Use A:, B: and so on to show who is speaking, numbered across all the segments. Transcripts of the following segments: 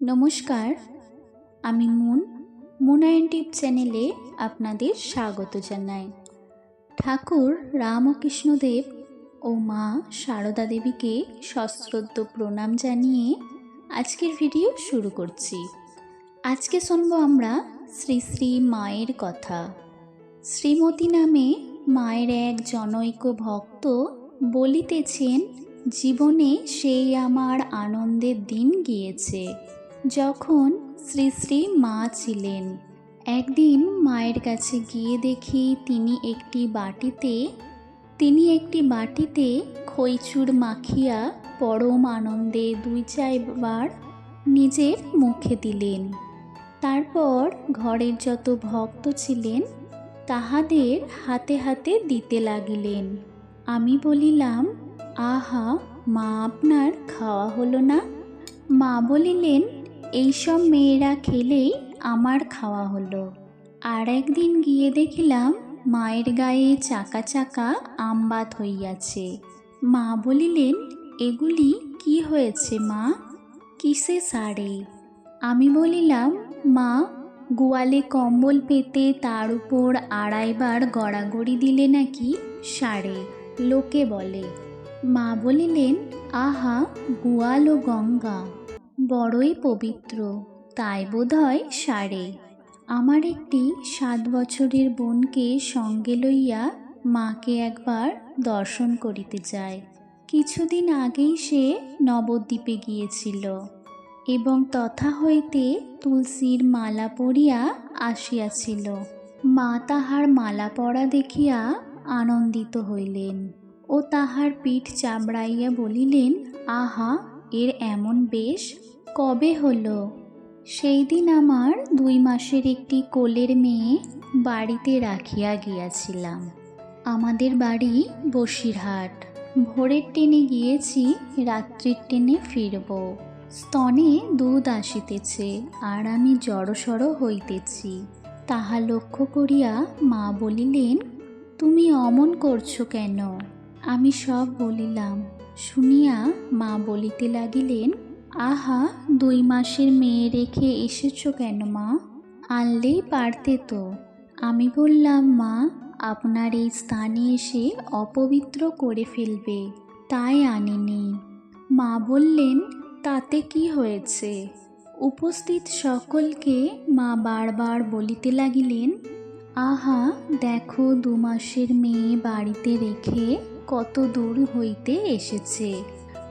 A: নমস্কার, আমি moon moon টিপ চ্যানেলে আপনাদের স্বাগত জানাই। ঠাকুর রামকৃষ্ণদেব ও মা সারদা দেবীকে সশ্রদ্ধ প্রণাম জানিয়ে আজকের ভিডিও শুরু করছি। আজকে শুনব আমরা শ্রী শ্রী মায়ের কথা। শ্রীমতী নামে মায়ের এক জনৈক ভক্ত বলিতেছেন, জীবনে সেই আমার আনন্দের দিন গিয়েছে। যখন শ্রী শ্রী মা ছিলেন, একদিন মায়ের কাছে গিয়ে দেখি তিনি একটি বাটিতে, তিনি একটি বাটিতে খইচুর মাখিয়া পরম আনন্দে দুই চারবার নিজের মুখে দিলেন। তারপর ঘরের যত ভক্ত ছিলেন, তাহাদের হাতে হাতে দিতে লাগিলেন। আমি বলিলাম, আহা, মা আপনার খাওয়া হলো না? মা বলিলেন এইসব মেয়েরা খেলেই আমার খাওয়া হলো। আর একদিন গিয়ে দেখিলাম মায়ের গায়ে চাকা চাকা আমবাত হইয়াছে। মা বলিলেন, এগুলি কি হয়েছে মা? কিসে সারে? আমি বলিলাম, মা, গোয়ালে কম্বল পেতে তার উপর আড়াইবার গড়াগড়ি দিলে নাকি সারে? লোকে বলে। মা বলিলেন, আহা, গোয়াল ও গঙ্গা। বড়ই পবিত্র, তাই বোধহয় সারে। আমার একটি সাত বছরের বোনকে সঙ্গে লইয়া মাকে একবার দর্শন করিতে যায় কিছুদিন আগেই সে নবদ্বীপে গিয়েছিল এবং তথা হইতে তুলসীর মালা পরিয়া আসিয়াছিল। মা তাহার মালা পরা দেখিয়া আনন্দিত হইলেন ও তাহার পিঠ চাবড়াইয়া বলিলেন, আহা, এর এমন বেশ! কবে হলো? সেই দিন আমার দুই মাসের একটি কোলের মেয়ে বাড়িতে রাখিয়া গিয়াছিলাম। আমাদের বাড়ি বসিরহাট। ভোরের ট্রেনে গিয়েছি, রাত্রির ট্রেনে ফিরব। স্তনে দুধ আসিতেছে আর আমি জড়সড় হইতেছি। তাহা লক্ষ্য করিয়া মা বলিলেন, তুমি অমন করছ কেন? আমি সব বলিলাম। শুনিয়া মা বলিতে লাগিলেন আহা, দুই মাসের মেয়ে রেখে এসেছ কেন মা? আনলেই পারতে তো। আমি বললাম, মা, আপনার এই স্থানে এসে অপবিত্র করে ফেলবে, তাই আনিনি। মা বললেন, তাতে কি হয়েছে? উপস্থিত সকলকে মা বারবার বলিতে লাগিলেন, আহা, দেখো, দু মাসের মেয়ে বাড়িতে রেখে কত দূর হইতে এসেছে,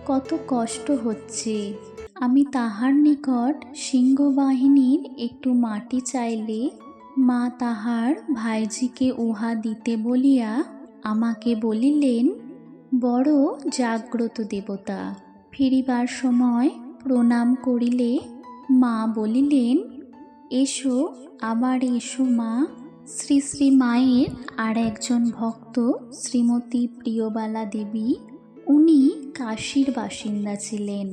A: কত কষ্ট হচ্ছে। আমি তাহার নিকট সিংহবাহিনীর একটু মাটি চাইলে মা তাহার ভাইজিকে উহা দিতে বলিয়া আমাকে বলিলেন, বড় জাগ্রত দেবতা, ফিরিবার সময় প্রণাম করিলে মা বলিলেন, এসো, আবার এসো মা। শ্রী শ্রী মায়ের আর একজন ভক্ত শ্রীমতী প্রিয়বালা দেবী, উনি কাশীর বাসিন্দা ছিলেন।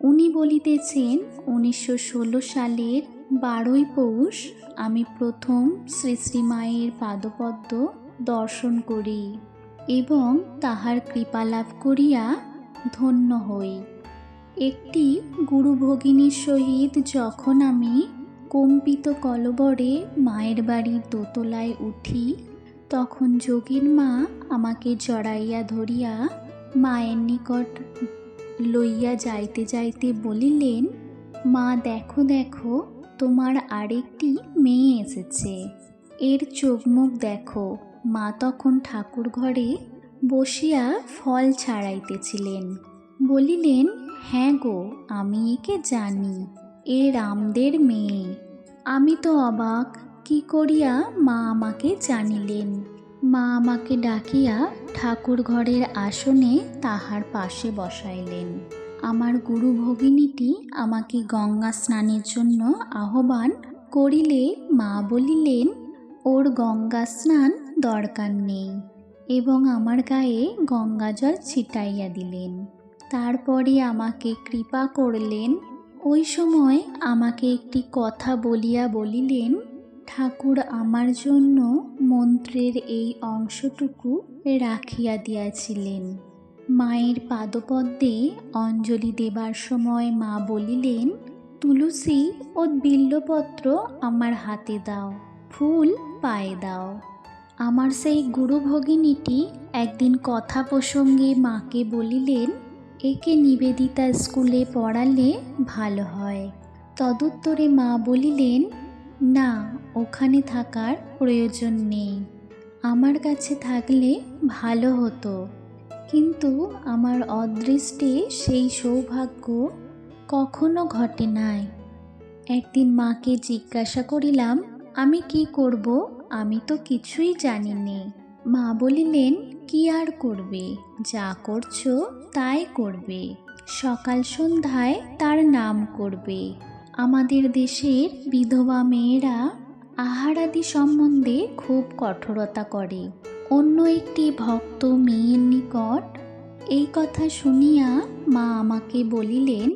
A: উনি বলিতেছেন, উনিশশো ষোলো সালের বারোই পৌষ আমি প্রথম শ্রী শ্রীমায়ের পাদপদ্ম দর্শন করি এবং তাহার কৃপা লাভ করিয়া ধন্য হই। একটি গুরু ভগিনীর সহিত যখন আমি কম্পিত কলবরে মায়ের বাড়ির দোতলায় উঠি, তখন যোগীর মা আমাকে জড়াইয়া ধরিয়া মায়ের নিকট লইয়া যাইতে যাইতে বলিলেন, মা, দেখো দেখো, তোমার আরেকটি মেয়ে এসেছে। এর চোখ মুখ দেখো। মা তখন ঠাকুর ঘরে বসিয়া ফল ছাড়াইতেছিলেন। বলিলেন হ্যাঁ গো, আমি একে জানি, এ রামদের মেয়ে। আমি তো অবাক, কি করিয়া মা আমাকে জানিলেন? মা আমাকে ডাকিয়া ঠাকুর ঘরের আসনে তাহার পাশে বসাইলেন। আমার গুরু ভগিনীটি আমাকে গঙ্গা স্নানের জন্য আহ্বান করিলে মা বলিলেন, ওর গঙ্গা স্নান দরকার নেই। এবং আমার গায়ে গঙ্গা জল ছিটাইয়া দিলেন। তারপরে আমাকে কৃপা করলেন। ওই সময় আমাকে একটি কথা বলিয়া বলিলেন, ঠাকুর, আমার জন্য মন্ত্রের এই অংশটুকু রাখিয়া দিয়াছিলেন। মায়ের পাদপদ্মে অঞ্জলি দেবার সময় মা বলিলেন, তুলসী ও বিল্লপত্র আমার হাতে দাও, ফুল পায়ে দাও। আমার সেই গুরু ভগিনীটি একদিন কথা প্রসঙ্গে মাকে বলিলেন, একে নিবেদিতা স্কুলে পড়ালে ভালো হয়। তদুত্তরে মা বলিলেন, না ওখানে থাকার প্রয়োজন নেই। আমার কাছে থাকলে ভালো হতো। কিন্তু আমার অদৃষ্টে সেই সৌভাগ্য কখনো ঘটে নাই। একদিন মাকে জিজ্ঞাসা করিলাম, আমি কি করব? আমি তো কিছুই জানি নে। মা বলিলেন, কি আর করবে? যা করছ তাই করবে। সকাল সন্ধ্যায় তার নাম করবে। আমাদের দেশের বিধবা মেয়েরা আহারাদি সম্বন্ধে খুব কঠোরতা করে। অন্য একটি ভক্ত মেয়ের নিকট এই কথা শুনিয়া মা আমাকে বলিলেন,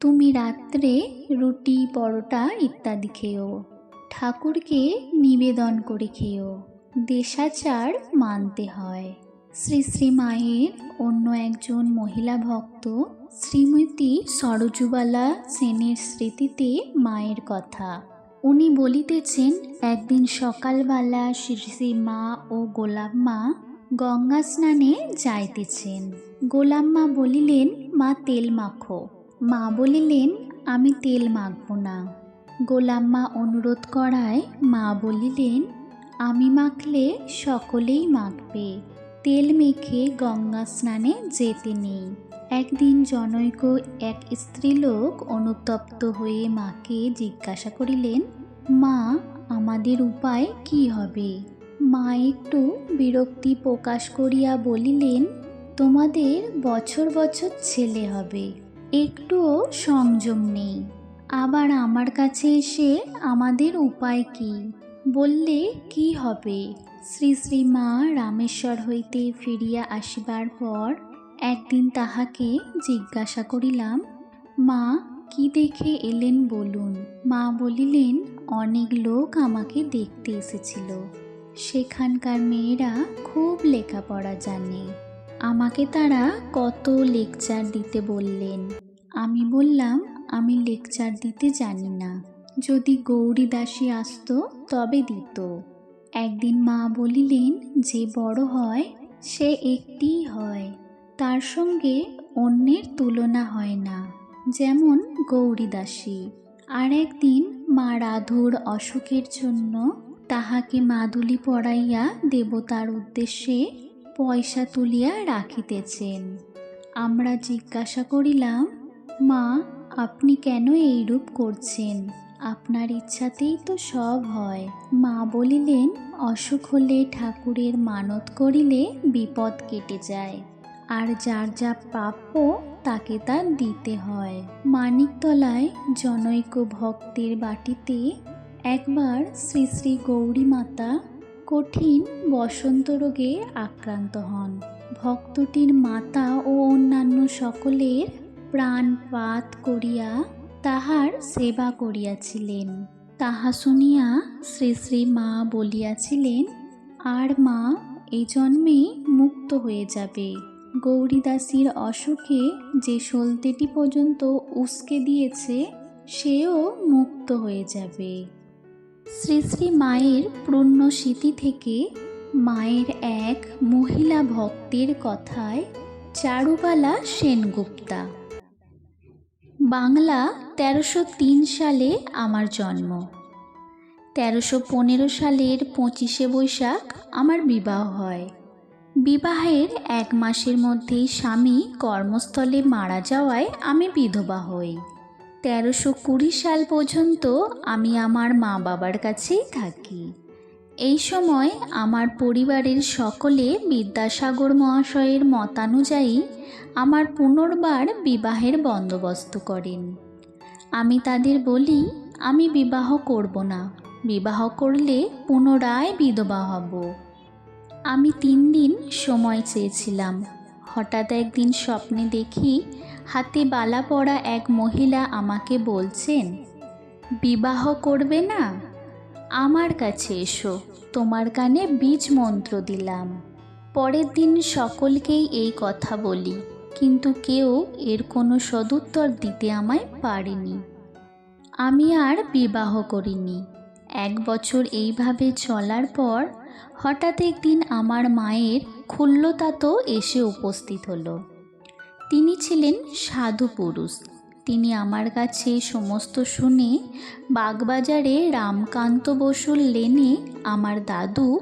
A: তুমি রাত্রে রুটি, পরোটা ইত্যাদি খেও। ঠাকুরকে নিবেদন করে খেও। দেশাচার মানতে হয়। শ্রী শ্রী মায়ের অন্য একজন মহিলা ভক্ত শ্রীমতী সরজুবালা সেনের স্মৃতিতে মায়ের কথা। উনি বলিতেছেন, একদিন সকালবেলা শ্রী শ্রী মা ও গোলাপ মা গঙ্গা স্নানে যাইতেছেন। গোলাম মা বলিলেন, মা, তেল মাখো। মা বলিলেন, আমি তেল মাখব না। গোলাম মা অনুরোধ করায় মা বলিলেন, আমি মাখলে সকলেই মাখবে। তেল মেখে গঙ্গা স্নানে যেতে নেই। একদিন জনৈক এক স্ত্রীলোক অনুতপ্ত হয়ে মাকে জিজ্ঞাসা করিলেন, মা, আমাদের উপায় কি হবে? মা একটু বিরক্তি প্রকাশ করিয়া বলিলেন, তোমাদের বছর বছর ছেলে হবে, একটুও সংযম নেই। আবার আমার কাছে এসে আমাদের উপায় কি? বললে, কি হবে? শ্রী শ্রী মা রামেশ্বর হইতে ফিরিয়া আসিবার পর একদিন তাহাকে জিজ্ঞাসা করিলাম, মা, কি দেখে এলেন বলুন? মা বলিলেন, অনেক লোক আমাকে দেখতে এসেছিল। সেখানকার মেয়েরা খুব লেখাপড়া জানে। আমাকে তারা কত লেকচার দিতে বললেন। আমি বললাম, আমি লেকচার দিতে জানি না। যদি গৌরী দাসী আসতো, তবে দিত। একদিন মা বলিলেন, যে বড় হয়, সে একটিই হয়। তার সঙ্গে অন্যের তুলনা হয় না। যেমন গৌরী দাসী আর একদিন মা রাধুর অসুখের জন্য তাহাকে মাদুলি পড়াইয়া দেবতার উদ্দেশ্যে পয়সা তুলিয়া রাখিতেছেন। আমরা জিজ্ঞাসা করিলাম, মা, আপনি কেন এইরূপ করছেন? আপনার ইচ্ছাতেই তো সব হয়। মা বলিলেন, অসুখ হলে ঠাকুরের মানত করিলে বিপদ কেটে যায়। আর যার যা প্রাপ্য তাকে তা দিতে হয়। মানিকতলায় জনৈক ভক্তের বাটিতে একবার শ্রী শ্রী গৌরী মাতা কঠিন বসন্ত রোগে আক্রান্ত হন। ভক্তটির মাতা ও অন্যান্য সকলের প্রাণপাত করিয়া তাহার সেবা করিয়াছিলেন। তাহা শুনিয়া শ্রী শ্রী মা বলিয়াছিলেন, আর মা এই জন্মেই মুক্ত হয়ে যাবে। গৌরীদাসীর অসুখে যে সলতেটি পর্যন্ত উস্কে দিয়েছে, সেও মুক্ত হয়ে যাবে। শ্রী শ্রী মায়ের পূর্ণ স্মৃতি থেকে মায়ের এক মহিলা ভক্তের কথায় চারুবালা সেনগুপ্তা। বাংলা, তেরোশো তিন সালে আমার জন্ম। তেরোশো পনেরো সালের পঁচিশে বৈশাখ আমার বিবাহ হয়। বিবাহের এক মাসের মধ্যেই স্বামী কর্মস্থলে মারা যাওয়ায় আমি বিধবা হই। তেরোশো কুড়ি সাল পর্যন্ত আমি আমার মা বাবার কাছেই থাকি। এই সময় আমার পরিবারের সকলে বিদ্যাসাগর মহাশয়ের মতানুযায়ী আমার পুনর্বার বিবাহের বন্দোবস্ত করেন। আমি তাদের বলি, আমি বিবাহ করব না। বিবাহ করলে পুনরায় বিধবা হব। আমি তিন দিন সময় চেয়েছিলাম। হঠাৎ একদিন স্বপ্নে দেখি হাতে বালা পড়া এক মহিলা আমাকে বলছেন, বিবাহ করবে না? আমার কাছে এসো, তোমার কানে বীজ মন্ত্র দিলাম। পরের দিন সকলকেই এই কথা বলি, কিন্তু কেউ এর কোনো সদুত্তর দিতে আমায় পারেনি। আমি আর বিবাহ করিনি। এক বছর এইভাবে চলার পর হঠাৎ একদিন আমার মায়ের খুল্লতাতো এসে উপস্থিত হলো। তিনি ছিলেন সাধু পুরুষ। তিনি আমার কাছে সমস্ত শুনে বাগবাজারে রামকান্ত বসুর লেনে আমার দাদু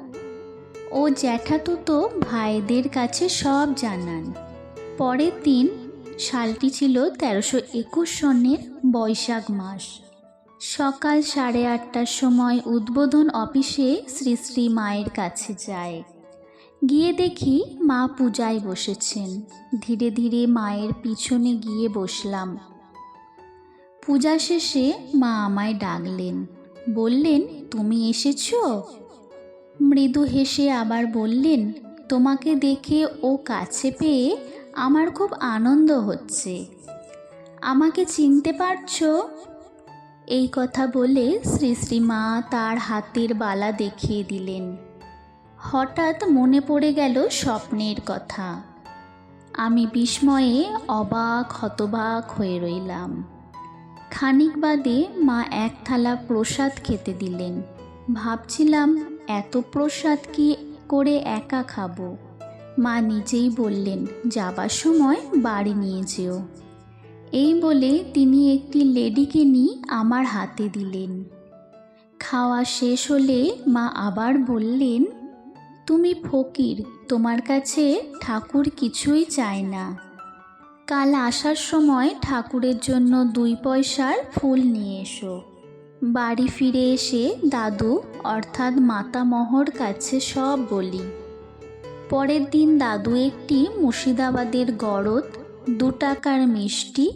A: ও জ্যাঠাতুতো ভাইদের কাছে সব জানান। পরের দিন সালটি ছিল তেরোশো একুশ সনের বৈশাখ মাস। সকাল সাড়ে আটটার সময় উদ্বোধন অফিসে শ্রী শ্রী মায়ের কাছে যায়। গিয়ে দেখি মা পূজায় বসেছেন। ধীরে ধীরে মায়ের পিছনে গিয়ে বসলাম। পূজা শেষে মা আমায় ডাকলেন। বললেন, তুমি এসেছ? মৃদু হেসে আবার বললেন, তোমাকে দেখে ও কাছে পেয়ে আমার খুব আনন্দ হচ্ছে। আমাকে চিনতে পারছ? এই কথা বলে শ্রী শ্রী মা তার হাতের বালা দেখিয়ে দিলেন। হঠাৎ মনে পড়ে গেল স্বপ্নের কথা। আমি বিস্ময়ে অবাক, হতবাক হয়ে রইলাম। খানিক বাদে মা এক থালা প্রসাদ খেতে দিলেন। ভাবছিলাম, এত প্রসাদ কি করে একা খাব? মা নিজেই বললেন, যাবার সময় বাড়ি নিয়ে যেও। এই বলে তিনি একটি লেডিকে নিয়ে আমার হাতে দিলেন। খাওয়া শেষ হলে মা আবার বললেন, তুমি ফকির, তোমার কাছে ঠাকুর কিছুই চায় না। কাল আসার সময় ঠাকুরের জন্য দুই পয়সার ফুল নিয়ে এসো। বাড়ি ফিরে এসে দাদু, অর্থাৎ মাতামহর কাছে সব বলি। পরের দিন দাদু একটি মুর্শিদাবাদের গড়ত দু টাকার মিষ্টি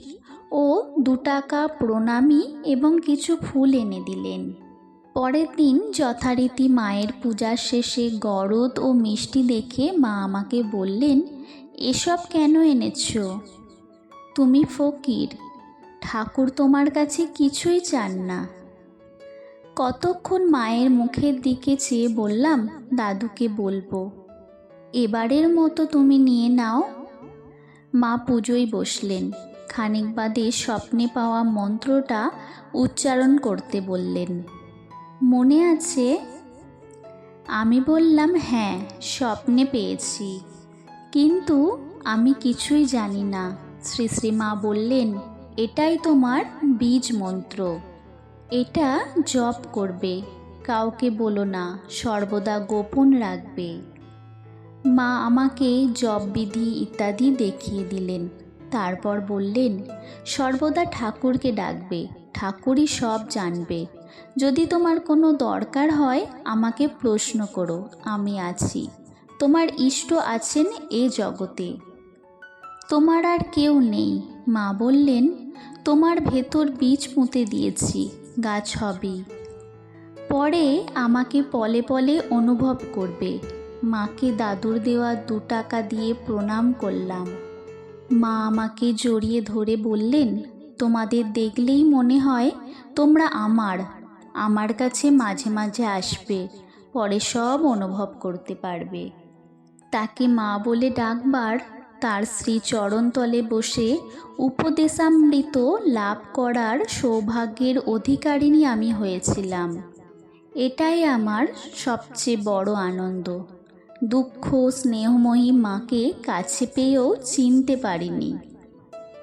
A: ও দু টাকা প্রণামী এবং কিছু ফুল এনে দিলেন। পরের দিন যথারীতি মায়ের পূজার শেষে গরদ ও মিষ্টি দেখে মা আমাকে বললেন, এসব কেন এনেছ? তুমি ফকির, ঠাকুর তোমার কাছে কিছুই চান না। কতক্ষণ মায়ের মুখের দিকে চেয়ে বললাম, দাদুকে বলব। এবারের মতো তুমি নিয়ে নাও মা পুজোয় বসলেন। খানিক বাদে স্বপ্নে পাওয়া মন্ত্রটা উচ্চারণ করতে বললেন, মনে আছে? আমি বললাম হ্যাঁ স্বপ্নে পেয়েছি। কিন্তু আমি কিছুই জানি না। শ্রী শ্রী মা বললেন, এটাই তোমার বীজ মন্ত্র। এটা জপ করবে। কাউকে বলো না, সর্বদা গোপন রাখবে। মা আমাকে জপ বিধি ইত্যাদি দেখিয়ে দিলেন। তারপর বললেন, সর্বদা ঠাকুরকে ডাকবে, ঠাকুরই সব জানবে। যদি তোমার কোনো দরকার হয়, আমাকে প্রশ্ন করো, আমি আছি। তোমার ইষ্ট আছেন এ জগতে। তোমার আর কেউ নেই। মা বললেন, তোমার ভেতর বীজ পুঁতে দিয়েছি, গাছ হবে পরে আমাকে পলে পলে অনুভব করবে। মাকে দাদুর দেওয়া দু টাকা দিয়ে প্রণাম করলাম। মা আমাকে জড়িয়ে ধরে বললেন, তোমাদের দেখলেই মনে হয় তোমরা আমার আমার কাছে মাঝে মাঝে আসবে, পরে সব অনুভব করতে পারবে। তাকে মা বলে ডাকবার তার শ্রী চরণতলে বসে উপদেশামৃত লাভ করার সৌভাগ্যের অধিকারিণী আমি হয়েছিলাম। এটাই আমার সবচেয়ে বড় আনন্দ। দুঃখ স্নেহময়ী মাকে কাছে পেয়েও চিনতে পারিনি।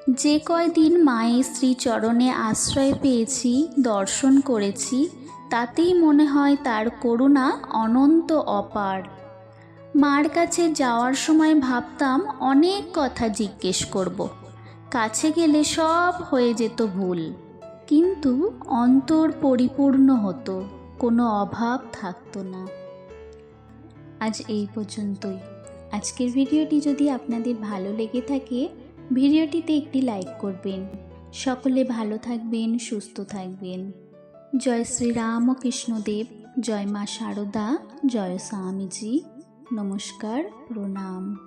A: যে কয়দিন মায়ের শ্রীচরণে আশ্রয় পেয়েছি, দর্শন করেছি, তাতেই মনে হয় তার করুণা অনন্ত অপার। মার কাছে যাওয়ার সময় ভাবতাম অনেক কথা জিজ্ঞেস করব। কাছে গেলে সব হয়ে যেত ভুল। কিন্তু অন্তর পরিপূর্ণ হতো, কোনো অভাব থাকতো না। আজ এই পর্যন্তই। আজকের ভিডিওটি যদি আপনাদের ভালো লেগে থাকে, ভিডিওটিতে একটি লাইক করবেন। সকলে ভালো থাকবেন, সুস্থ থাকবেন। জয় শ্রী রামকৃষ্ণদেব জয় মা শারদা জয় স্বামীজি। নমস্কার, প্রণাম।